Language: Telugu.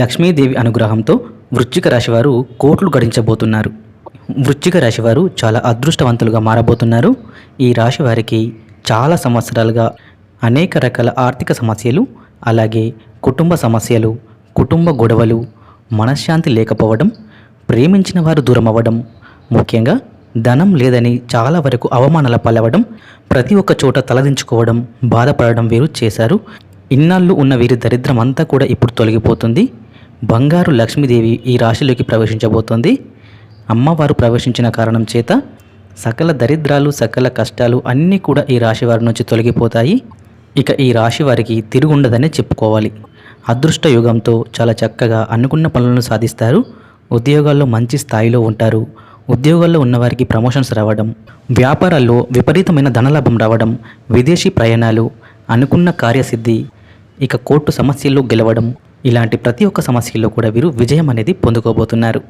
లక్ష్మీదేవి అనుగ్రహంతో వృశ్చిక రాశివారు కోట్లు గడించబోతున్నారు. వృశ్చిక రాశివారు చాలా అదృష్టవంతులుగా మారబోతున్నారు. ఈ రాశి వారికి చాలా సంవత్సరాలుగా అనేక రకాల ఆర్థిక సమస్యలు అలాగే కుటుంబ సమస్యలు కుటుంబ గొడవలు మనశ్శాంతి లేకపోవడం ప్రేమించిన వారు దూరం అవ్వడం ముఖ్యంగా ధనం లేదని చాలా వరకు అవమానాల పాలవడం ప్రతి ఒక్క చోట తలదించుకోవడం బాధపడడం వీరు చేశారు. ఇన్నాళ్ళు ఉన్న వీరి దరిద్రం అంతా కూడా ఇప్పుడు తొలగిపోతుంది. బంగారు లక్ష్మీదేవి ఈ రాశిలోకి ప్రవేశించబోతోంది. అమ్మవారు ప్రవేశించిన కారణం చేత సకల దరిద్రాలు సకల కష్టాలు అన్నీ కూడా ఈ రాశి వారి నుంచి తొలగిపోతాయి. ఇక ఈ రాశి వారికి తిరుగుండదనే చెప్పుకోవాలి. అదృష్ట యుగంతో చాలా చక్కగా అనుకున్న పనులను సాధిస్తారు. ఉద్యోగాల్లో మంచి స్థాయిలో ఉంటారు. ఉద్యోగాల్లో ఉన్నవారికి ప్రమోషన్స్ రావడం వ్యాపారాల్లో విపరీతమైన ధనలాభం రావడం విదేశీ ప్రయాణాలు అనుకున్న కార్యసిద్ధి ఇక కోర్టు సమస్యల్లో గెలవడం ఇలాంటి ప్రతి ఒక్క సమస్యల్లో కూడా వీరు విజయం అనేది పొందుకోబోతున్నారు.